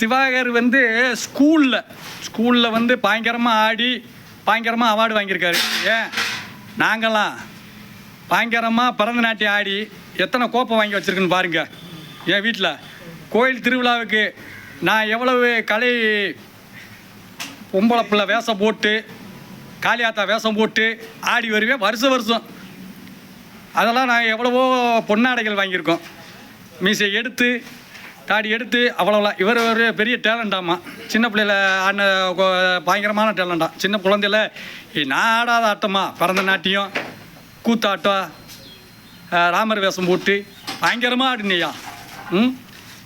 திவாகர் வந்து ஸ்கூலில் ஸ்கூலில் வந்து பயங்கரமாக ஆடி பயங்கரமாக அவார்டு வாங்கியிருக்காரு. ஏன்? நாங்களாம் பயங்கரமாக பிறந்த நாட்டி ஆடி எத்தனை கோப்பம் வாங்கி வச்சுருக்குன்னு பாருங்கள் என் வீட்டில் கோயில் திருவிழாவுக்கு நான் எவ்வளவு கலை பொம்பளை பிள்ளை வேஷம் போட்டு காளியாத்தா வேஷம் போட்டு ஆடி வருவேன் வருஷம் வருஷம். அதெல்லாம் நான் எவ்வளவோ பொன்னாடைகள் வாங்கியிருக்கோம். மீசை எடுத்து தாடி எடுத்து அவ்வளோலாம் இவர் ஒரு பெரிய டேலண்டாமா சின்ன பிள்ளையில ஆன பயங்கரமான டேலண்டா சின்ன குழந்தையில நான் ஆடாத ஆட்டமா? பிறந்த நாட்டியம் கூத்தாட்டம் ராமர் வேஷம் போட்டு பயங்கரமாக ஆடினியா? ம்?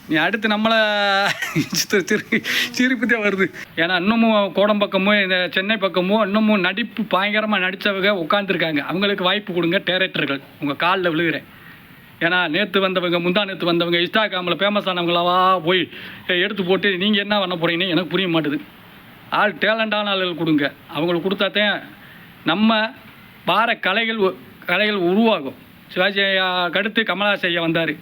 நீ அடுத்து நம்மளை சிறு சிரிப்பு தான் வருது. ஏன்னா இன்னமும் கோடம் பக்கமும் இந்த சென்னை பக்கமும் இன்னமும் நடிப்பு பயங்கரமாக நடித்தவங்க உட்காந்துருக்காங்க அவங்களுக்கு வாய்ப்பு கொடுங்க டேரக்டர்கள் உங்கள் காலில் விழுகிறேன். ஏன்னா நேற்று வந்தவங்க முந்தா நேற்று வந்தவங்க இன்ஸ்டாகிராமில் ஃபேமஸ் ஆனவங்களாவா போய் எடுத்து போட்டு நீங்கள் என்ன பண்ண போகிறீங்கன்னு எனக்கு புரிய மாட்டுது. ஆள் டேலண்டான ஆளுகள் கொடுங்க. அவங்களுக்கு கொடுத்தாதான் நம்ம வார கலைகள் கலைகள் உருவாகும். சிவாஜி ஐயாக்கு அடுத்து கமலஹாசன் ஐயா வந்தார்.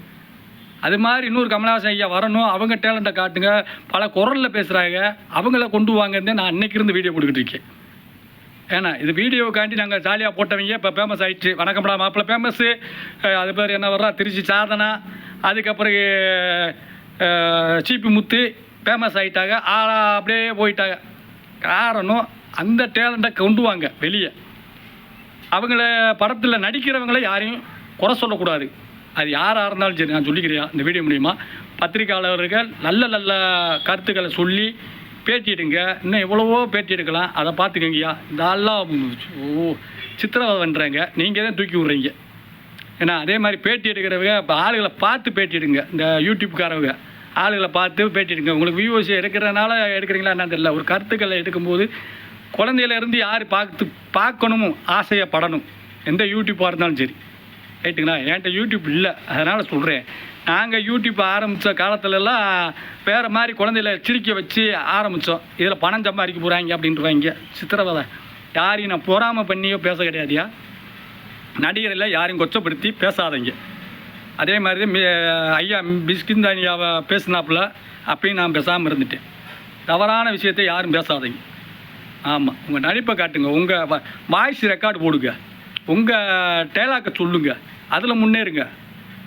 அது மாதிரி இன்னொரு கமலஹாசன் ஐயா வரணும். அவங்க டேலண்ட்டை காட்டுங்க. பல குரலில் பேசுகிறாங்க அவங்கள கொண்டு வாங்கன்னு நான் அன்னைக்கு இருந்து வீடியோ போட்டுக்கிட்டு இருக்கேன். ஏன்னா இது வீடியோக்காண்டி நாங்கள் ஜாலியாக போட்டவங்க இப்போ ஃபேமஸ் ஆகிடுச்சு வணக்கம்டா மாப்பிள்ள ஃபேமஸ்ஸு அது பேர் என்ன வர்றா? திருச்சி சாதனா. அதுக்கப்புறம் சீப்பி முத்து ஃபேமஸ் ஆகிட்டாங்க ஆளா அப்படியே போயிட்டாங்க. காரணம் அந்த டேலண்ட்டை கொண்டு வாங்க வெளியே. அவங்கள படத்தில் நடிக்கிறவங்கள யாரையும் குறை சொல்லக்கூடாது. அது யாராக இருந்தாலும் சரி நான் சொல்லிக்கிறேன் இந்த வீடியோ மூலிமா பத்திரிக்கையாளர்கள் நல்ல நல்ல கருத்துக்களை சொல்லி பேட்டி எடுங்க இன்னும் எவ்வளவோ பேட்டி எடுக்கலாம் அதை பார்த்துக்கங்கய்யா. இதெல்லாம் ஓ சித்திரவதை பண்ணுறாங்க நீங்கள் தான் தூக்கி விட்றீங்க. ஏன்னா அதே மாதிரி பேட்டி எடுக்கிறவங்க இப்போ ஆளுகளை பார்த்து பேட்டி எடுங்க இந்த யூடியூப்காரவங்க. ஆளுகளை பார்த்து பேட்டி எடுங்க உங்களுக்கு வியூஸ் எடுக்கிறனால எடுக்கிறீங்களா என்னன்னு தெரியல. ஒரு கருத்துக்களை எடுக்கும்போது குழந்தையிலேருந்து யார் பார்த்து பார்க்கணுமோ ஆசையாக படணும். எந்த யூடியூப்பாக இருந்தாலும் சரி. ரைட்டுங்களா என்கிட்ட யூடியூப் இல்லை. அதனால் சொல்கிறேன் நாங்கள் யூடியூப் ஆரம்பித்த காலத்துலலாம் வேறு மாதிரி குழந்தையில சிரிக்க வச்சு ஆரம்பித்தோம் இதில் பணம் சம்பாதிக்க போகிறாங்க அப்படின்ட்டுவாங்க சித்திரவதை. யாரையும் நான் பொறாமை பண்ணியோ பேச கிடையாதியா நடிகரில் யாரையும் கொச்சப்படுத்தி பேசாதீங்க. அதே மாதிரி ஐயா பிஸ்கிந்தானியாவை பேசினாப்புல அப்பயும் நான் பேசாமல் இருந்துட்டேன். தவறான விஷயத்தை யாரும் பேசாதீங்க. ஆமாம் உங்கள் நடிப்பை காட்டுங்க. உங்கள் வாய்ஸ் ரெக்கார்டு போடுங்க. உங்கள் டேலாக்கை சொல்லுங்க. அதில் முன்னேறுங்க.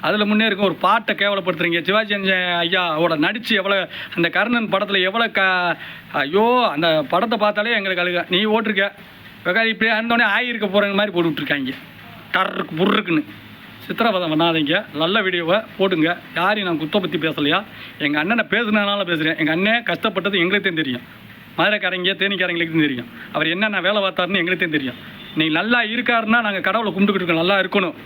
அதில் முன்னேறுங்க ஒரு பாட்டை கேவலப்படுத்துறீங்க. சிவாஜி ஐயா ஐயாவோட நடித்து எவ்வளோ அந்த கர்ணன் படத்தில் எவ்வளோ க ஐயோ அந்த படத்தை பார்த்தாலே எங்களுக்கு அழுக. நீ ஓட்டிருக்க. வெகாரி இப்படியே இருந்தோடனே ஆயிருக்க போகிற மாதிரி போட்டு டர்ருக்கு புர்ருக்குன்னு. சித்திரவதை பண்ணாதீங்க நல்ல வீடியோவை போடுங்க. யாரையும் நான் குத்த பற்றி பேசலையா? எங்கள் அண்ணனை பேசுனதுனால பேசுகிறேன் எங்கள் அண்ணன் கஷ்டப்பட்டது எங்களுக்கு தெரியும். மதுரைக்காரங்க தேனிக்காரங்களுக்கு தெரியும். அவர் என்னென்ன வேலை பார்த்தாருன்னு எங்களுக்கு தெரியும். நீ நல்லா இருக்காருன்னா நாங்கள் கடவுளை கும்பிட்டுக்கிட்டு இருக்கோம். நல்லா இருக்கணும்.